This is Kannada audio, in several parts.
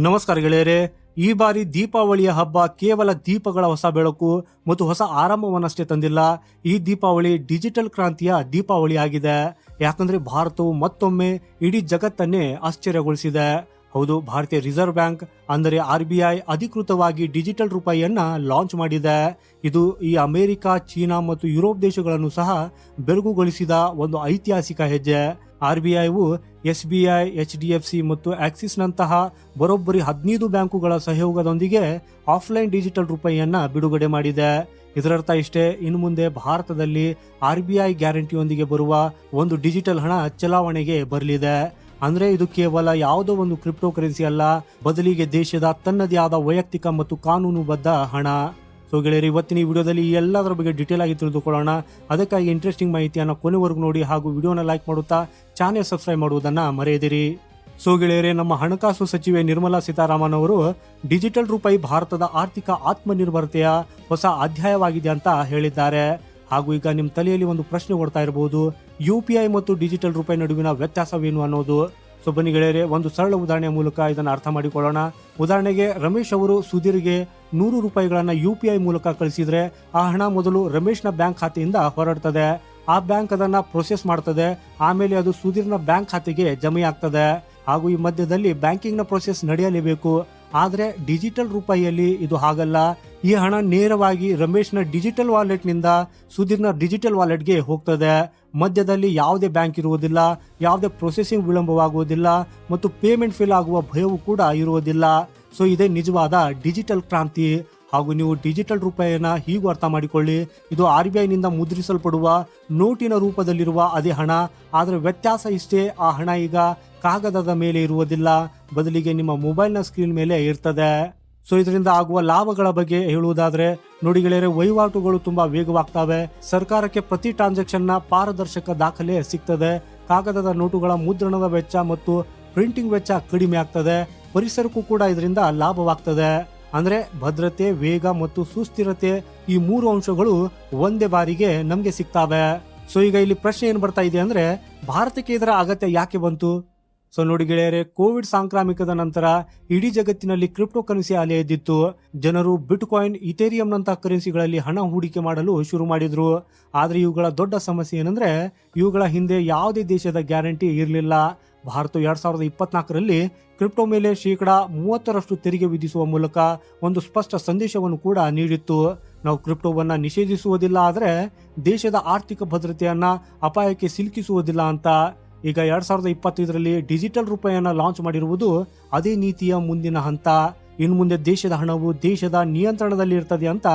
ನಮಸ್ಕಾರ ಗೆಳೆಯರೆ, ಈ ಬಾರಿ ದೀಪಾವಳಿಯ ಹಬ್ಬ ಕೇವಲ ದೀಪಗಳ ಹೊಸ ಬೆಳಕು ಮತ್ತು ಹೊಸ ಆರಂಭವನ್ನಷ್ಟೇ ತಂದಿಲ್ಲ. ಈ ದೀಪಾವಳಿ ಡಿಜಿಟಲ್ ಕ್ರಾಂತಿಯ ದೀಪಾವಳಿ ಆಗಿದೆ. ಯಾಕಂದ್ರೆ ಭಾರತವು ಮತ್ತೊಮ್ಮೆ ಇಡೀ ಜಗತ್ತನ್ನೇ ಆಶ್ಚರ್ಯಗೊಳಿಸಿದೆ. ಹೌದು, ಭಾರತೀಯ ರಿಸರ್ವ್ ಬ್ಯಾಂಕ್ ಅಂದರೆ ಆರ್ ಬಿ ಐ ಅಧಿಕೃತವಾಗಿ ಡಿಜಿಟಲ್ ರೂಪಾಯಿಯನ್ನ ಲಾಂಚ್ ಮಾಡಿದೆ. ಇದು ಈ ಅಮೆರಿಕ, ಚೀನಾ ಮತ್ತು ಯುರೋಪ್ ದೇಶಗಳನ್ನು ಸಹ ಬೆರಗುಗೊಳಿಸಿದ ಒಂದು ಐತಿಹಾಸಿಕ ಹೆಜ್ಜೆ. R B ಐವು S B I H D F C ಮತ್ತು ಆಕ್ಸಿಸ್ನಂತಹ ಬರೋಬ್ಬರಿ ಹದಿನೈದು ಬ್ಯಾಂಕುಗಳ ಸಹಯೋಗದೊಂದಿಗೆ ಆಫ್ಲೈನ್ ಡಿಜಿಟಲ್ ರೂಪಾಯಿಯನ್ನ ಬಿಡುಗಡೆ ಮಾಡಿದೆ. ಇದರರ್ಥ ಇಷ್ಟೇ, ಇನ್ನು ಮುಂದೆ ಭಾರತದಲ್ಲಿ ಆರ್ ಬಿ ಐ ಗ್ಯಾರಂಟಿಯೊಂದಿಗೆ ಬರುವ ಒಂದು ಡಿಜಿಟಲ್ ಹಣ ಚಲಾವಣೆಗೆ ಬರಲಿದೆ. ಅಂದ್ರೆ ಇದು ಕೇವಲ ಯಾವುದೋ ಒಂದು ಕ್ರಿಪ್ಟೋ ಕರೆನ್ಸಿ ಅಲ್ಲ, ಬದಲಿಗೆ ದೇಶದ ತನ್ನದೇ ಆದ ವೈಯಕ್ತಿಕ ಮತ್ತು ಕಾನೂನುಬದ್ಧ ಹಣ. ಸೊ ಗೆಳೆಯರು, ಇವತ್ತಿನ ಈ ವಿಡಿಯೋದಲ್ಲಿ ಎಲ್ಲದರ ಬಗ್ಗೆ ಡೀಟೇಲ್ ಆಗಿ ತಿಳಿದುಕೊಳ್ಳೋಣ. ಅದಕ್ಕಾಗಿ ಇಂಟ್ರೆಸ್ಟಿಂಗ್ ಮಾಹಿತಿಯನ್ನು ಕೊನೆವರೆಗೂ ನೋಡಿ ಹಾಗೂ ವಿಡಿಯೋನ ಲೈಕ್ ಮಾಡುತ್ತಾ ಚಾನೆಲ್ ಸಬ್ಸ್ಕ್ರೈಬ್ ಮಾಡುವುದನ್ನು ಮರೆಯದಿರಿ. ಸೊ ಗೆಳೆಯರೆ, ನಮ್ಮ ಹಣಕಾಸು ಸಚಿವೆ ನಿರ್ಮಲಾ ಸೀತಾರಾಮನ್ ಅವರು ಡಿಜಿಟಲ್ ರೂಪಾಯಿ ಭಾರತದ ಆರ್ಥಿಕ ಆತ್ಮನಿರ್ಭರತೆಯ ಹೊಸ ಅಧ್ಯಾಯವಾಗಿದೆ ಅಂತ ಹೇಳಿದ್ದಾರೆ. ಹಾಗೂ ಈಗ ನಿಮ್ಮ ತಲೆಯಲ್ಲಿ ಒಂದು ಪ್ರಶ್ನೆ ಓಡ್ತಾ ಇರಬಹುದು ಯು ಪಿ ಐ ಮತ್ತು ಡಿಜಿಟಲ್ ರೂಪಾಯಿ ನಡುವಿನ ವ್ಯತ್ಯಾಸವೇನು ಅನ್ನೋದು. ಸೊ ಬನ್ನಿ ಗೆಳೆಯರೆ, ಒಂದು ಸರಳ ಉದಾಹರಣೆಯ ಮೂಲಕ ಇದನ್ನು ಅರ್ಥ ಮಾಡಿಕೊಳ್ಳೋಣ. ಉದಾಹರಣೆಗೆ ರಮೇಶ್ ಅವರು ಸುಧೀರ್ಗೆ ನೂರು ರೂಪಾಯಿಗಳನ್ನ ಯು ಪಿ ಐ ಮೂಲಕ ಕಳಿಸಿದ್ರೆ ಆ ಹಣ ಮೊದಲು ರಮೇಶ್ನ ಬ್ಯಾಂಕ್ ಖಾತೆಯಿಂದ ಹೊರಡ್ತದೆ. ಆ ಬ್ಯಾಂಕ್ ಅದನ್ನ ಪ್ರೊಸೆಸ್ ಮಾಡ್ತದೆ. ಆಮೇಲೆ ಅದು ಸುಧೀರ್ನ ಬ್ಯಾಂಕ್ ಖಾತೆಗೆ ಜಮೆಯಾಗ್ತದೆ ಹಾಗೂ ಈ ಮಧ್ಯದಲ್ಲಿ ಬ್ಯಾಂಕಿಂಗ್ನ ಪ್ರೊಸೆಸ್ ನಡೆಯಲೇಬೇಕು. ಆದ್ರೆ ಡಿಜಿಟಲ್ ರೂಪಾಯಿಯಲ್ಲಿ ಇದು ಹಾಗಲ್ಲ. ಈ ಹಣ ನೇರವಾಗಿ ರಮೇಶ್ನ ಡಿಜಿಟಲ್ ವಾಲೆಟ್ನಿಂದ ಸುಧೀರ್ನ ಡಿಜಿಟಲ್ ವಾಲೆಟ್ಗೆ ಹೋಗ್ತದೆ. ಮಧ್ಯದಲ್ಲಿ ಯಾವುದೇ ಬ್ಯಾಂಕ್ ಇರುವುದಿಲ್ಲ, ಯಾವುದೇ ಪ್ರೊಸೆಸಿಂಗ್ ವಿಳಂಬವಾಗುವುದಿಲ್ಲ ಮತ್ತು ಪೇಮೆಂಟ್ ಫೇಲ್ ಆಗುವ ಭಯವು ಕೂಡ ಇರುವುದಿಲ್ಲ. ಸೊ, ಇದೇ ನಿಜವಾದ ಡಿಜಿಟಲ್ ಕ್ರಾಂತಿ. ಹಾಗೂ ನೀವು ಡಿಜಿಟಲ್ ರೂಪಾಯಿಯನ್ನ ಹೀಗೂ ಅರ್ಥ ಮಾಡಿಕೊಳ್ಳಿ. ಇದು ಆರ್ ಬಿ ಐನಿಂದ ಮುದ್ರಿಸಲ್ಪಡುವ ನೋಟಿನ ರೂಪದಲ್ಲಿರುವ ಅದೇ ಹಣ. ಆದರೆ ವ್ಯತ್ಯಾಸ ಇಷ್ಟೇ ಆ ಹಣ ಈಗ ಕಾಗದದ ಮೇಲೆ ಇರುವುದಿಲ್ಲ. ಬದಲಿಗೆ ನಿಮ್ಮ ಮೊಬೈಲ್ನ ಸ್ಕ್ರೀನ್ ಮೇಲೆ ಇರ್ತದೆ. ಸೊ ಇದರಿಂದ ಆಗುವ ಲಾಭಗಳ ಬಗ್ಗೆ ಹೇಳುವುದಾದ್ರೆ, ನೋಡಿ ಗೆಳೆಯರೆ, ವಹಿವಾಟುಗಳು ತುಂಬಾ ವೇಗವಾಗ್ತವೆ. ಸರ್ಕಾರಕ್ಕೆ ಪ್ರತಿ ಟ್ರಾನ್ಸಾಕ್ಷನ್ನ ಪಾರದರ್ಶಕ ದಾಖಲೆ ಸಿಗ್ತದೆ. ಕಾಗದದ ನೋಟುಗಳ ಮುದ್ರಣದ ವೆಚ್ಚ ಮತ್ತು ಪ್ರಿಂಟಿಂಗ್ ವೆಚ್ಚ ಕಡಿಮೆ ಆಗ್ತದೆ. ಪರಿಸರಕ್ಕೂ ಕೂಡ ಇದರಿಂದ ಲಾಭವಾಗ್ತದೆ. ಅಂದ್ರೆ ಭದ್ರತೆ, ವೇಗ ಮತ್ತು ಸುಸ್ಥಿರತೆ ಈ ಮೂರು ಅಂಶಗಳು ಒಂದೇ ಬಾರಿಗೆ ನಮ್ಗೆ ಸಿಗ್ತಾವೆ. ಸೊ ಈಗ ಇಲ್ಲಿ ಪ್ರಶ್ನೆ ಏನ್ ಬರ್ತಾ ಇದೆ ಅಂದ್ರೆ, ಭಾರತಕ್ಕೆ ಇದರ ಅಗತ್ಯ ಯಾಕೆ ಬಂತು? ಸೊ ನೋಡಿ ಗೆಳೆಯರೆ, ಕೋವಿಡ್ ಸಾಂಕ್ರಾಮಿಕದ ನಂತರ ಇಡೀ ಜಗತ್ತಿನಲ್ಲಿ ಕ್ರಿಪ್ಟೋ ಕರೆನ್ಸಿ ಅಲೆ ಎದ್ದಿತ್ತು. ಜನರು ಬಿಟ್ ಕಾಯಿನ್ ಇಥೇರಿಯಂನಂತಹ ಕರೆನ್ಸಿಗಳಲ್ಲಿ ಹಣ ಹೂಡಿಕೆ ಮಾಡಲು ಶುರು ಮಾಡಿದ್ರು. ಆದ್ರೆ ಇವುಗಳ ದೊಡ್ಡ ಸಮಸ್ಯೆ ಏನಂದ್ರೆ, ಇವುಗಳ ಹಿಂದೆ ಯಾವುದೇ ದೇಶದ ಗ್ಯಾರಂಟಿ ಇರಲಿಲ್ಲ. ಭಾರತ ಎರಡ್ ಸಾವಿರದ ಇಪ್ಪತ್ನಾಲ್ಕರಲ್ಲಿ ಕ್ರಿಪ್ಟೋ ಮೇಲೆ ಶೇಕಡಾ ಮೂವತ್ತರಷ್ಟು ತೆರಿಗೆ ವಿಧಿಸುವ ಮೂಲಕ ಒಂದು ಸ್ಪಷ್ಟ ಸಂದೇಶವನ್ನು ಕೂಡ ನೀಡಿತ್ತು. ನಾವು ಕ್ರಿಪ್ಟೋವನ್ನು ನಿಷೇಧಿಸುವುದಿಲ್ಲ, ಆದರೆ ದೇಶದ ಆರ್ಥಿಕ ಭದ್ರತೆಯನ್ನು ಅಪಾಯಕ್ಕೆ ಸಿಲುಕಿಸುವುದಿಲ್ಲ ಅಂತ ಈಗ ಎರಡ್ ಸಾವಿರದ ಇಪ್ಪತ್ತೈದರಲ್ಲಿ ಡಿಜಿಟಲ್ ರೂಪಾಯಿಯನ್ನು ಲಾಂಚ್ ಮಾಡಿರುವುದು ಅದೇ ನೀತಿಯ ಮುಂದಿನ ಹಂತ. ಇನ್ನು ಮುಂದೆ ದೇಶದ ಹಣವು ದೇಶದ ನಿಯಂತ್ರಣದಲ್ಲಿ ಇರ್ತದೆ ಅಂತ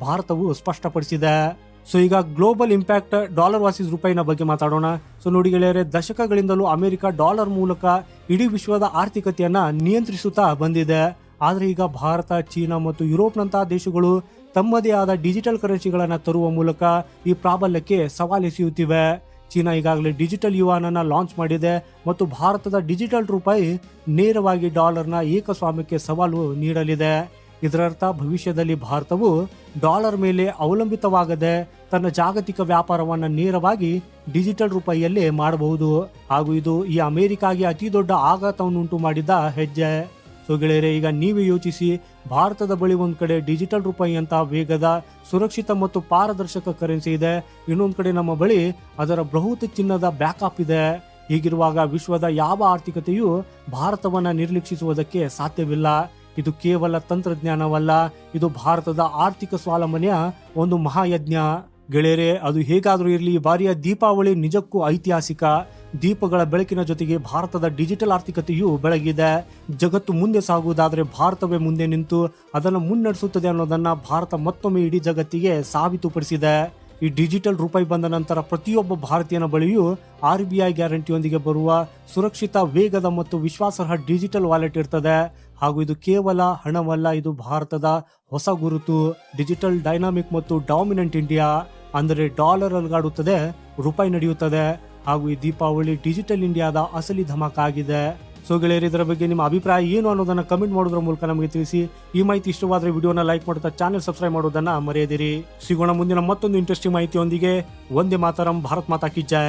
ಭಾರತವು ಸ್ಪಷ್ಟಪಡಿಸಿದೆ. ಸೊ, ಈಗ ಗ್ಲೋಬಲ್ ಇಂಪ್ಯಾಕ್ಟ್ ಡಾಲರ್ ವಾಸಿಸ್ ರೂಪಾಯಿನ ಬಗ್ಗೆ ಮಾತಾಡೋಣ. ಸೊ, ನೋಡಿ ಗೆಳೆಯರೆ, ದಶಕಗಳಿಂದಲೂ ಅಮೆರಿಕ ಡಾಲರ್ ಮೂಲಕ ಇಡೀ ವಿಶ್ವದ ಆರ್ಥಿಕತೆಯನ್ನ ನಿಯಂತ್ರಿಸುತ್ತಾ ಬಂದಿದೆ. ಆದರೆ ಈಗ ಭಾರತ, ಚೀನಾ ಮತ್ತು ಯುರೋಪ್ನಂತಹ ದೇಶಗಳು ತಮ್ಮದೇ ಆದ ಡಿಜಿಟಲ್ ಕರೆನ್ಸಿಗಳನ್ನು ತರುವ ಮೂಲಕ ಈ ಪ್ರಾಬಲ್ಯಕ್ಕೆ ಸವಾಲೆಸೆಯುತ್ತಿವೆ. ಚೀನಾ ಈಗಾಗಲೇ ಡಿಜಿಟಲ್ ಯುವಾನನ್ನ ಲಾಂಚ್ ಮಾಡಿದೆ ಮತ್ತು ಭಾರತದ ಡಿಜಿಟಲ್ ರೂಪಾಯಿ ನೇರವಾಗಿ ಡಾಲರ್ನ ಏಕಸ್ವಾಮ್ಯಕ್ಕೆ ಸವಾಲು ನೀಡಲಿದೆ. ಇದರರ್ಥ ಭವಿಷ್ಯದಲ್ಲಿ ಭಾರತವು ಡಾಲರ್ ಮೇಲೆ ಅವಲಂಬಿತವಾಗದೆ ತನ್ನ ಜಾಗತಿಕ ವ್ಯಾಪಾರವನ್ನು ನೇರವಾಗಿ ಡಿಜಿಟಲ್ ರೂಪಾಯಿಯಲ್ಲೇ ಮಾಡಬಹುದು. ಹಾಗೂ ಇದು ಈ ಅಮೆರಿಕಾಗೆ ಅತಿ ದೊಡ್ಡ ಆಘಾತವನ್ನುಂಟು ಮಾಡಿದ ಹೆಜ್ಜೆ. ಸೊ ಗೆಳೆಯರೆ, ಈಗ ನೀವೇ ಯೋಚಿಸಿ, ಭಾರತದ ಬಳಿ ಒಂದು ಕಡೆ ಡಿಜಿಟಲ್ ರೂಪಾಯಿ ಅಂತ ವೇಗದ, ಸುರಕ್ಷಿತ ಮತ್ತು ಪಾರದರ್ಶಕ ಕರೆನ್ಸಿ ಇದೆ. ಇನ್ನೊಂದು ಕಡೆ ನಮ್ಮ ಬಳಿ ಅದರ ಬೃಹತ್ ಚಿನ್ನದ ಬ್ಯಾಕಪ್ ಇದೆ. ಹೀಗಿರುವಾಗ ವಿಶ್ವದ ಯಾವ ಆರ್ಥಿಕತೆಯು ಭಾರತವನ್ನು ನಿರ್ಲಕ್ಷಿಸುವುದಕ್ಕೆ ಸಾಧ್ಯವಿಲ್ಲ. ಇದು ಕೇವಲ ತಂತ್ರಜ್ಞಾನವಲ್ಲ, ಇದು ಭಾರತದ ಆರ್ಥಿಕ ಸ್ವಾವಲಂಬನೆಯ ಒಂದು ಮಹಾಯಜ್ಞ. ಗೆಳೆಯರೆ, ಅದು ಹೇಗಾದರೂ ಇರಲಿ, ಈ ಬಾರಿಯ ದೀಪಾವಳಿ ನಿಜಕ್ಕೂ ಐತಿಹಾಸಿಕ. ದೀಪಗಳ ಬೆಳಕಿನ ಜೊತೆಗೆ ಭಾರತದ ಡಿಜಿಟಲ್ ಆರ್ಥಿಕತೆಯು ಬೆಳಗಿದೆ. ಜಗತ್ತು ಮುಂದೆ ಸಾಗುವುದಾದರೆ ಭಾರತವೇ ಮುಂದೆ ನಿಂತು ಅದನ್ನು ಮುನ್ನಡೆಸುತ್ತದೆ ಅನ್ನೋದನ್ನು ಭಾರತ ಮತ್ತೊಮ್ಮೆ ಇಡೀ ಜಗತ್ತಿಗೆ ಸಾಬೀತುಪಡಿಸಿದೆ. ಈ ಡಿಜಿಟಲ್ ರೂಪಾಯಿ ಬಂದ ನಂತರ ಪ್ರತಿಯೊಬ್ಬ ಭಾರತೀಯನ ಬಳಿಯೂ ಆರ್ ಬಿ ಐ ಗ್ಯಾರಂಟಿಯೊಂದಿಗೆ ಬರುವ ಸುರಕ್ಷಿತ, ವೇಗದ ಮತ್ತು ವಿಶ್ವಾಸಾರ್ಹ ಡಿಜಿಟಲ್ ವಾಲೆಟ್ ಇರ್ತದೆ. ಹಾಗೂ ಇದು ಕೇವಲ ಹಣವಲ್ಲ, ಇದು ಭಾರತದ ಹೊಸ ಗುರುತು. ಡಿಜಿಟಲ್ ಡೈನಾಮಿಕ್ ಮತ್ತು ಡಾಮಿನೆಂಟ್ ಇಂಡಿಯಾ. ಅಂದರೆ ಡಾಲರ್ ಅಲ್ಗಾಡುತ್ತದೆ, ರೂಪಾಯಿ ನಡೆಯುತ್ತದೆ ಹಾಗೂ ಈ ದೀಪಾವಳಿ ಡಿಜಿಟಲ್ ಇಂಡಿಯಾದ ಅಸಲಿ ಧಮಾಕ ಆಗಿದೆ ಸೊ ಗೆಳೆಯರು, ಇದರ ಬಗ್ಗೆ ನಿಮ್ಮ ಅಭಿಪ್ರಾಯ ಏನು ಅನ್ನೋದನ್ನು ಕಮೆಂಟ್ ಮಾಡೋದ್ರ ಮೂಲಕ ನಮಗೆ ತಿಳಿಸಿ. ಈ ಮಾಹಿತಿ ಇಷ್ಟವಾದರೆ ವಿಡಿಯೋನ ಲೈಕ್ ಮಾಡುತ್ತಾ ಚಾನೆಲ್ ಸಬ್ಸ್ಕ್ರೈಬ್ ಮಾಡೋದನ್ನ ಮರೆಯದಿರಿ. ಸಿಗೋಣ ಮುಂದಿನ ಮತ್ತೊಂದು ಇಂಟ್ರೆಸ್ಟಿಂಗ್ ಮಾಹಿತಿಯೊಂದಿಗೆ. ಒಂದೇ ಮಾತರಂ, ಭಾರತ್ ಮಾತಾ ಕಿ ಜೈ.